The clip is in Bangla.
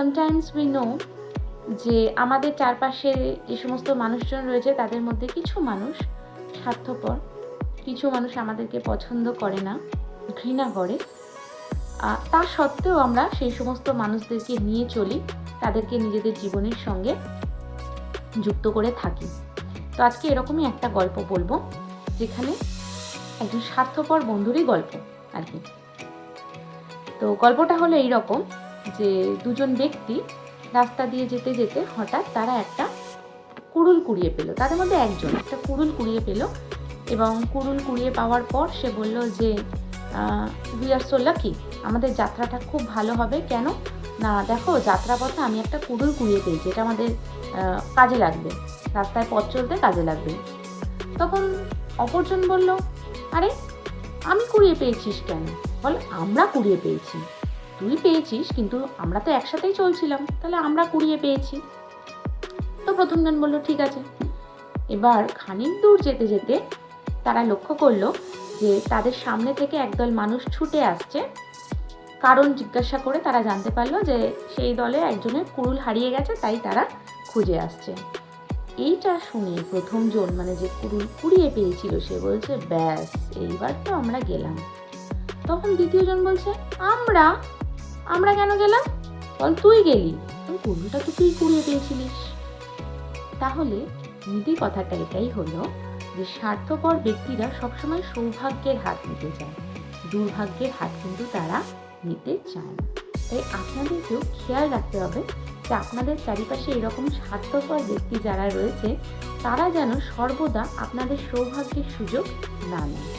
সামটাইমস উই নো যে আমাদের চারপাশে যে সমস্ত মানুষজন রয়েছে, তাদের মধ্যে কিছু মানুষ স্বার্থপর, কিছু মানুষ আমাদেরকে পছন্দ করে না, ঘৃণা করে। তা সত্ত্বেও আমরা সেই সমস্ত মানুষদেরকে নিয়ে চলি, তাদেরকে নিজেদের জীবনের সঙ্গে যুক্ত করে থাকি। তো আজকে এরকমই একটা গল্প বলব, যেখানে একজন স্বার্থপর বন্ধুরই গল্প আর কি। তো গল্পটা হলো এই রকম যে দুজন ব্যক্তি রাস্তা দিয়ে যেতে যেতে হঠাৎ তারা একটা কুড়ুল কুড়িয়ে পেল। তাদের মধ্যে একজন একটা কুড়ুল কুড়িয়ে পেল এবং কুড়ুল কুড়িয়ে পাওয়ার পর সে বলল যে উই আর সো লাকি আমাদের যাত্রাটা খুব ভালো হবে। কেন? না, দেখো যাত্রাপথে আমি একটা কুড়ুল কুড়িয়ে পেয়েছি। এটা আমাদের কাজে লাগবে। রাস্তায় পথ চলতে কাজে লাগবে। তখন অপরজন বলল, আরে, আমি কুড়িয়ে পেয়েছিস কেন? বল, আমরা কুড়িয়ে পেয়েছি। তুই পেয়েছিস, কিন্তু আমরা তো একসাথেই চলছিলাম, তাহলে আমরা কুড়িয়ে পেয়েছি। তো প্রথম প্রথমজন বলল, ঠিক আছে। এবার খানিক দূর যেতে যেতে তারা লক্ষ্য করল যে তাদের সামনে থেকে একদল মানুষ ছুটে আসছে। কারণ জিজ্ঞাসা করে তারা জানতে পারল যে সেই দলে একজনের কুড়ুল হারিয়ে গেছে, তাই তারা খুঁজে আসছে। এইটা শুনে প্রথমজন মানে যে কুড়ুল কুড়িয়ে পেয়েছিল, সে বলছে, ব্যাস, এইবার তো আমরা গেলাম। তখন দ্বিতীয়জন বলছে, আমরা আমরা কেন গেলাম? বল তুই গেলি। কুড়ুলটা তো তুই কুড়িয়ে পেয়েছিলিস তাহলে নীতি কথাটা এটাই হলো যে, স্বার্থপর ব্যক্তিরা সবসময় সৌভাগ্যের হাত নিতে চায়। দুর্ভাগ্যের হাত কিন্তু তারা নিতে চায় না। তাই আপনাদেরকেও খেয়াল রাখতে হবে যে, আপনাদের চারিপাশে এরকম স্বার্থপর ব্যক্তি যারা রয়েছে, তারা যেন সর্বদা আপনাদের সৌভাগ্যের সুযোগ না নেয়।